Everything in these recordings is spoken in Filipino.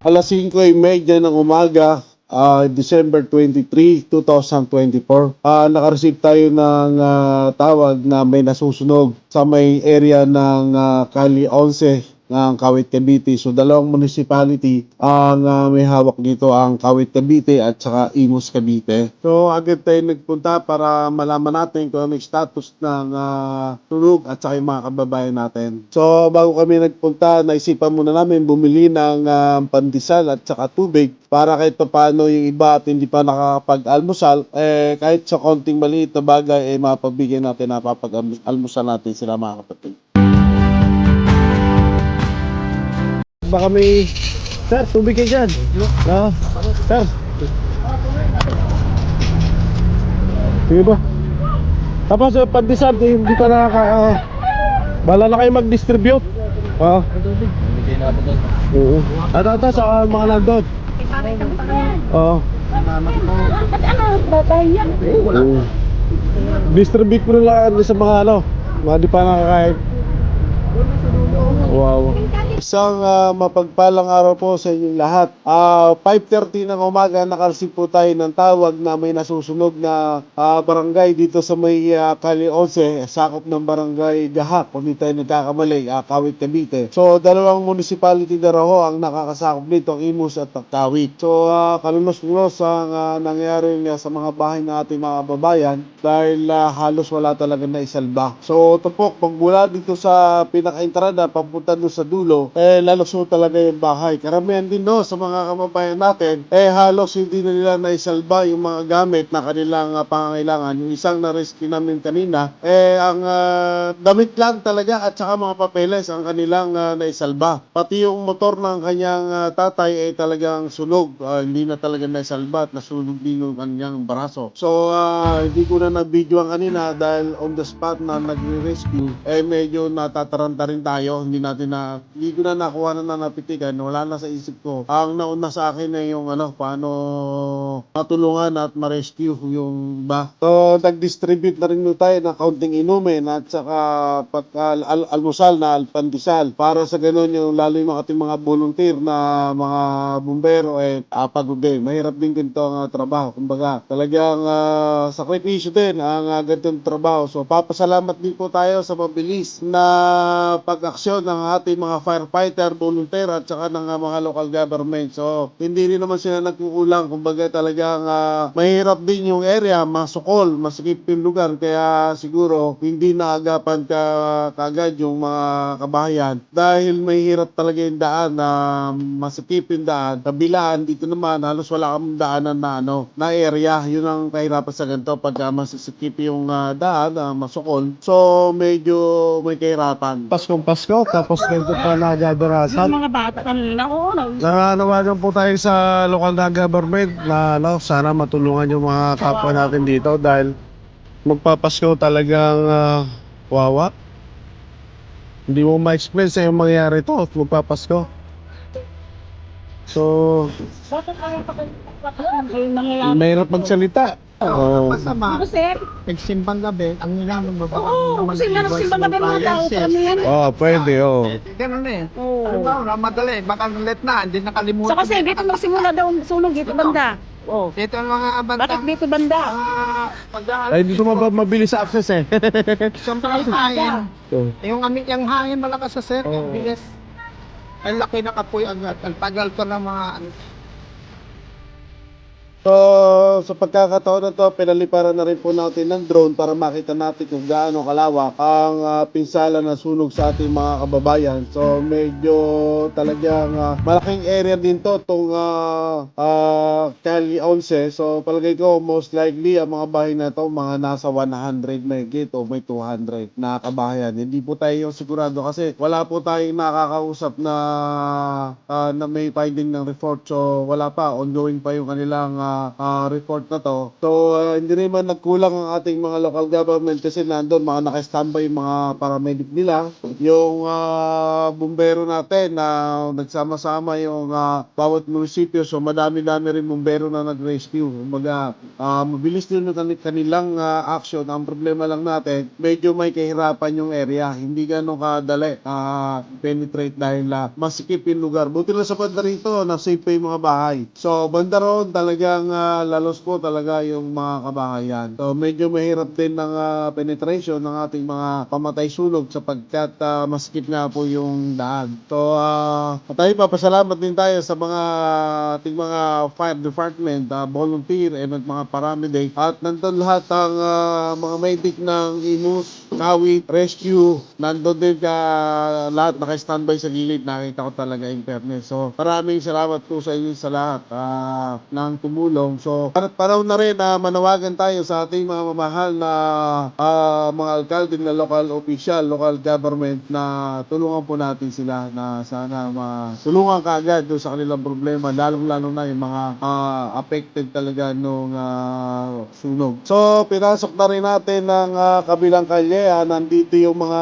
Alas 5.30 ng umaga, ah, December 23, 2024. Ah, nakareceive tayo ng ah, tawag na may nasusunog sa may area ng ah, Kali 11 ng Kawit Cavite. So dalawang municipality ang ah, may hawak dito ang Kawit Cavite at saka Imus Cavite. So agad tayo nagpunta para malaman natin kung ano yung status ng ah, tunog at saka yung mga kababayan natin. So bago kami nagpunta, naisipan muna namin bumili ng ah, pandesal at saka tubig para kahit paano yung iba at hindi pa nakakapag-almusal, eh kahit sa konting maliit na bagay, eh mapabigyan natin na papag-almusal natin sila mga kapatid. Baka may... Sir, tubig kayo dyan. Ah, sir. Sige ba? Tapos uh, eh, hindi pa nakaka... Uh, bala na kayo mag-distribute. Ah. Oo. At ata sa mga nandun. Oo. Oo. Distribute mo nila sa mga ano, mga di pa nakakain. Wow. Isang ah, mapagpalang araw po sa inyong lahat. Ah, 5.30 ng umaga, nakareceive po tayo ng tawag na may nasusunog na ah, barangay dito sa may ah, Kali 11, sakop ng barangay Gahak, kung hindi tayo nagkakamali, ah, Kawit Cavite. So, dalawang municipality na raw ho ang nakakasakop dito, ang Imus at Kawit. So, uh, kalunos-lunos ang ah, nangyari nga sa mga bahay ng ating mga babayan dahil ah, halos wala talaga na isalba. So, ito po, pag mula dito sa pinaka-entrada, papunta doon sa dulo, eh, lalusot talaga yung bahay. Karamihan din no, sa mga kababayan natin, eh, halos hindi na nila naisalba yung mga gamit na kanilang ah, pangangailangan. Yung isang na-rescue namin kanina, eh, ang ah, damit lang talaga at saka mga papeles ang kanilang ah, naisalba. Pati yung motor ng kanyang ah, tatay ay talagang sunog. Ah, hindi na talaga naisalba at nasunog din yung kanyang braso. So, ah, hindi ko na na-video ang kanina dahil on the spot na nagre-rescue, eh medyo natataranta rin tayo. Hindi natin na, hindi ko na nakuha na na napitikan. Wala na sa isip ko. Ang nauna sa akin ay yung ano, paano matulungan at ma-rescue yung ba. So, nag-distribute na rin tayo ng kaunting inumin at saka pagka al- almusal na alpandisal para sa ganun yung lalo yung ating mga volunteer na mga bumbero eh apag din. Mahirap din ganito ang ah, trabaho. Kumbaga, talagang uh, sakripisyo din ang uh, ganitong trabaho. So, papasalamat din po tayo sa mabilis na pag-aksyon ng ating mga firefighter, volunteer at saka ng ah, mga local government. So, hindi rin naman sila nagkukulang. Kumbaga, talagang ah, mahirap din yung area, masukol, masikip yung lugar. Kaya siguro, hindi naagapan ka kagad yung mga kabahayan dahil mahirap talaga yung daan na masikip yung daan. Kabilaan, dito naman, halos wala kang daanan na ano, na area. Yun ang kahirapan sa ganito pag uh, masisikip yung ah, daan, ah, masukol. So, medyo may kahirapan. Paskong Pasko, tapos ganito pa Yung nagabarasan. mga bata kanina, oo, na, Nananawagan po tayo sa local na government na ano, sana matulungan yung mga kapwa natin dito dahil magpapasko talagang ah, wawa. Hindi mo ma-explain sa yung mangyari to, magpapasko. So, bakit pa kayo kayo nangyayari? mahirap magsalita. Oo. Masama, Ano, sir? nagsimbang gabi, ang nilamang babae. Oo, kasi nga nagsimba kami mga tao, karamihan. Oh, pwede, oh. Ganun eh. Oo. Ano na, madali, baka let na, hindi nakalimutan. Saka kasi dito magsimula daw sunog dito banda. Oh. Dito ang mga banta. Bakit dito banda? Ah, pag Ay, dito mab- mabilis sa access eh. Siyempre yung hangin. so, Yung amin yung hangin malakas sa sir. Oo. Ang bilis. Ang laki na kapoy agad. Ang tagal pa ng mga ano. So, sa pagkakataon na to, pinaliparan na rin po natin ng drone para makita natin kung gaano kalawak ang ah, pinsala na sunog sa ating mga kababayan. So, medyo talagang ah, malaking area din to, itong uh, Cali 11. So, palagay ko, most likely, ang mga bahay na to, mga nasa 100 megit o may 200 na kabahayan. Hindi po tayo sigurado kasi wala po tayong nakakausap na ah, na may finding ng report. So, wala pa. Ongoing pa yung kanilang ah, ah, report support na to. So, uh, hindi rin man nagkulang ang ating mga local government kasi nandun mga naka-standby yung mga paramedic nila. Yung uh, bumbero natin na nagsama-sama yung uh, bawat munisipyo. So, madami-dami rin bumbero na nag-rescue. Kumbaga, uh, mabilis din kani- kanilang uh, action. Ang problema lang natin, medyo may kahirapan yung area. Hindi ganun kadali uh, penetrate dahil uh, masikip yung lugar. Buti lang sa banda rito, na safe pa yung mga bahay. So, banda roon, talagang uh, lalos po talaga yung mga kabahayan. So, medyo mahirap din ng uh, penetration ng ating mga pamatay sunog sapagkat uh, masikip nga po yung daan. So, uh, tayo papasalamat din tayo sa mga ating mga fire department, uh, volunteer, and mga paramedic. At nandun lahat ang uh, mga medic ng IMUS, Kawit, Rescue, nandun din ka lahat naka-standby sa gilid. Nakita ko talaga in fairness. So, maraming salamat po sa inyo sa lahat ah, ng tumulong. So, par- panahon na rin na manawagan tayo sa ating mga mamahal na ah, mga alkalde na local official, local government na tulungan po natin sila na sana matulungan kaagad doon sa kanilang problema, lalong-lalo na yung mga ah, affected talaga nung ah, sunog. So, pinasok na rin natin ng ah, kabilang kalye. ah, nandito yung mga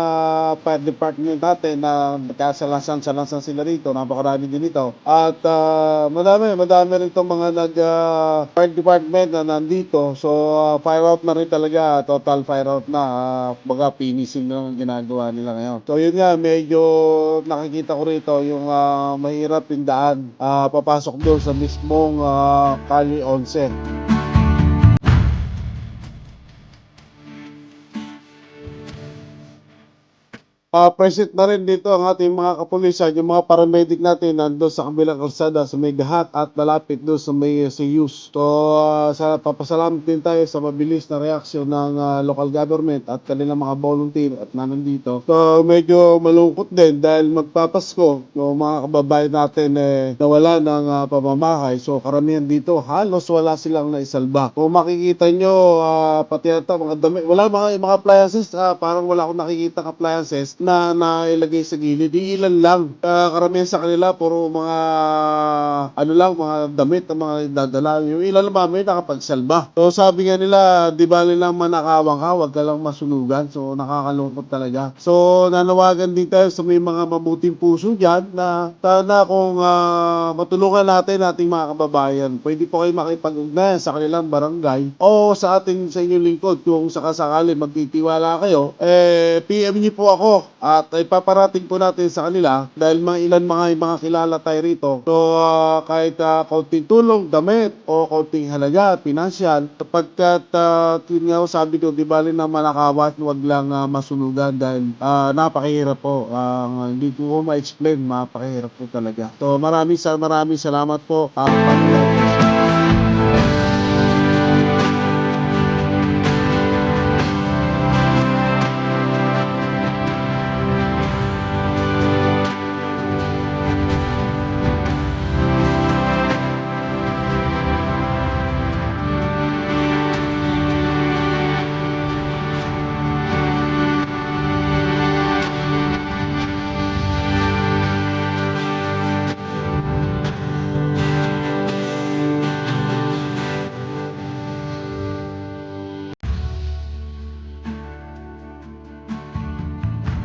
fire department natin na nagkasalasan-salasan sila rito. Napakarami din ito. At ah, madami, madami rin itong mga nag ah, fire department na nandito. So, ah, fire out na rin talaga. Total fire out na. Uh, baga, finishing na ang ginagawa nila ngayon. So, yun nga, medyo nakikita ko rito yung ah, mahirap yung daan. ah, papasok doon sa mismong ah, Kali 11. Ah, present na rin dito ang ating mga kapulisan, yung mga paramedic natin nandoon sa kabilang kalsada sa may gahat at malapit doon sa may uh, CUs. So, ah, sa papasalamat din tayo sa mabilis na reaksyon ng ah, local government at kanilang mga volunteer at nandito. So, medyo malungkot din dahil magpapasko yung mga kababayan natin eh, nawala ng ah, pamamahay. So, karamihan dito halos wala silang naisalba. Kung makikita nyo, ah, pati ata mga damit, wala mga, mga appliances, ah, parang wala akong nakikita appliances na nailagay sa gilid. Ilan lang. Ah, karamihan sa kanila, puro mga, ano lang, mga damit na mga dadala. Yung ilan lang may nakapagsalba. So sabi nga nila, di ba nilang manakawang ka, wag ka lang masunugan. So nakakalungkot talaga. So nanawagan din tayo sa may mga mabuting puso dyan na sana kung ah, matulungan natin ating mga kababayan, pwede po kayo makipag-ugnayan sa kanilang barangay o sa ating sa inyong lingkod kung sakasakali magtitiwala kayo, eh PM niyo po ako at ipaparating po natin sa kanila dahil mga ilan mga mga kilala tayo rito. So ah, kahit ah, kaunting tulong, damit o kaunting halaga, pinansyal, sapagkat uh, yun nga sabi ko, di bali na manakawat, wag lang ah, masunugan dahil ah, napakahirap po. Ah, hindi ko ma-explain, napakahirap po talaga. So maraming maraming salamat po. Ah, Panginoon